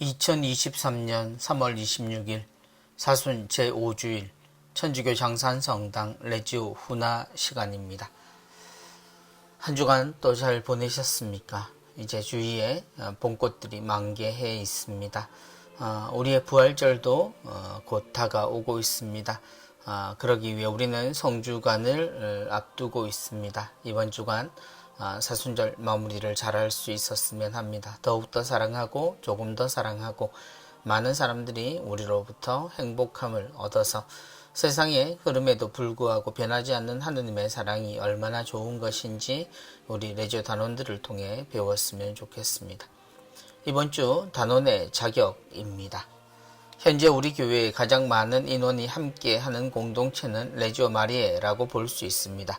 2023년 3월 26일 사순 제5주일 천주교 장산성당 레지오 후나 시간입니다. 한 주간 또 잘 보내셨습니까? 이제 주위에 어, 봄꽃들이 만개해 있습니다. 어, 우리의 부활절도 어, 곧 다가오고 있습니다. 아, 그러기 위해 우리는 성주간을 어, 앞두고 있습니다. 이번 주간 아, 사순절 마무리를 잘할 수 있었으면 합니다. 더욱더 사랑하고 조금 더 사랑하고 많은 사람들이 우리로부터 행복함을 얻어서 세상의 흐름에도 불구하고 변하지 않는 하느님의 사랑이 얼마나 좋은 것인지 우리 레지오 단원들을 통해 배웠으면 좋겠습니다. 이번 주 단원의 자격입니다. 현재 우리 교회에 가장 많은 인원이 함께 하는 공동체는 레지오 마리에라고 볼 수 있습니다.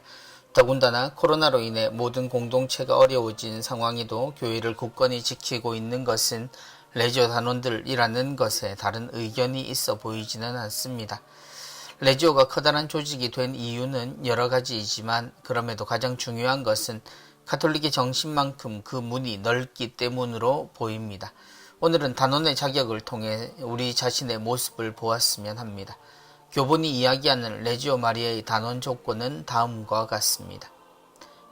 더군다나 코로나로 인해 모든 공동체가 어려워진 상황에도 교회를 굳건히 지키고 있는 것은 레지오 단원들이라는 것에 다른 의견이 있어 보이지는 않습니다. 레지오가 커다란 조직이 된 이유는 여러 가지이지만 그럼에도 가장 중요한 것은 가톨릭의 정신만큼 그 문이 넓기 때문으로 보입니다. 오늘은 단원의 자격을 통해 우리 자신의 모습을 보았으면 합니다. 교본이 이야기하는 레지오 마리아의 단원 조건은 다음과 같습니다.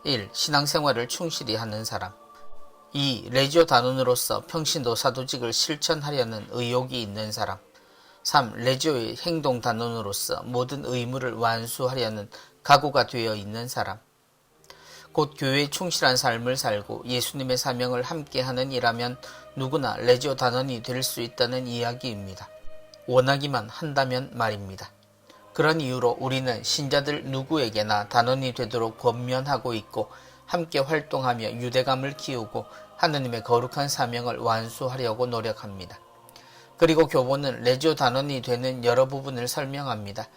1. 신앙생활을 충실히 하는 사람 2. 레지오 단원으로서 평신도 사도직을 실천하려는 의욕이 있는 사람 3. 레지오의 행동 단원으로서 모든 의무를 완수하려는 각오가 되어 있는 사람 곧 교회에 충실한 삶을 살고 예수님의 사명을 함께하는 이라면 누구나 레지오 단원이 될 수 있다는 이야기입니다. 원하기만 한다면 말입니다. 그런 이유로 우리는 신자들 누구에게나 단원이 되도록 권면하고 있고 함께 활동하며 유대감을 키우고 하느님의 거룩한 사명을 완수하려고 노력합니다. 그리고 교본은 레지오 단원이 되는 여러 부분을 설명합니다.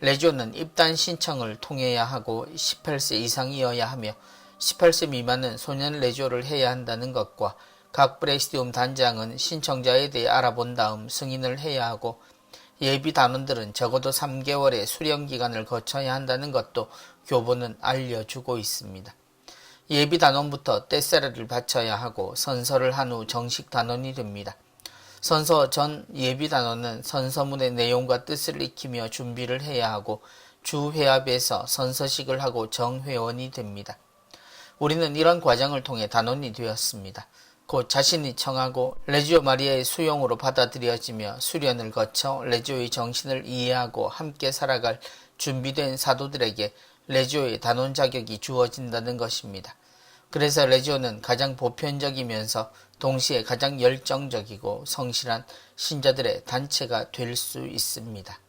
레지오는 입단 신청을 통해야 하고 18세 이상이어야 하며 18세 미만은 소년 레지오를 해야 한다는 것과 각 브레시디움 단장은 신청자에 대해 알아본 다음 승인을 해야 하고 예비 단원들은 적어도 3개월의 수령 기간을 거쳐야 한다는 것도 교본은 알려주고 있습니다. 예비 단원부터 떼세라를 바쳐야 하고 선서를 한 후 정식 단원이 됩니다. 선서 전 예비 단원은 선서문의 내용과 뜻을 익히며 준비를 해야 하고 주 회합에서 선서식을 하고 정회원이 됩니다. 우리는 이런 과정을 통해 단원이 되었습니다. 곧 자신이 청하고 레지오 마리아의 수용으로 받아들여지며 수련을 거쳐 레지오의 정신을 이해하고 함께 살아갈 준비된 사도들에게 레지오의 단원 자격이 주어진다는 것입니다. 그래서 레지오는 가장 보편적이면서 동시에 가장 열정적이고 성실한 신자들의 단체가 될 수 있습니다.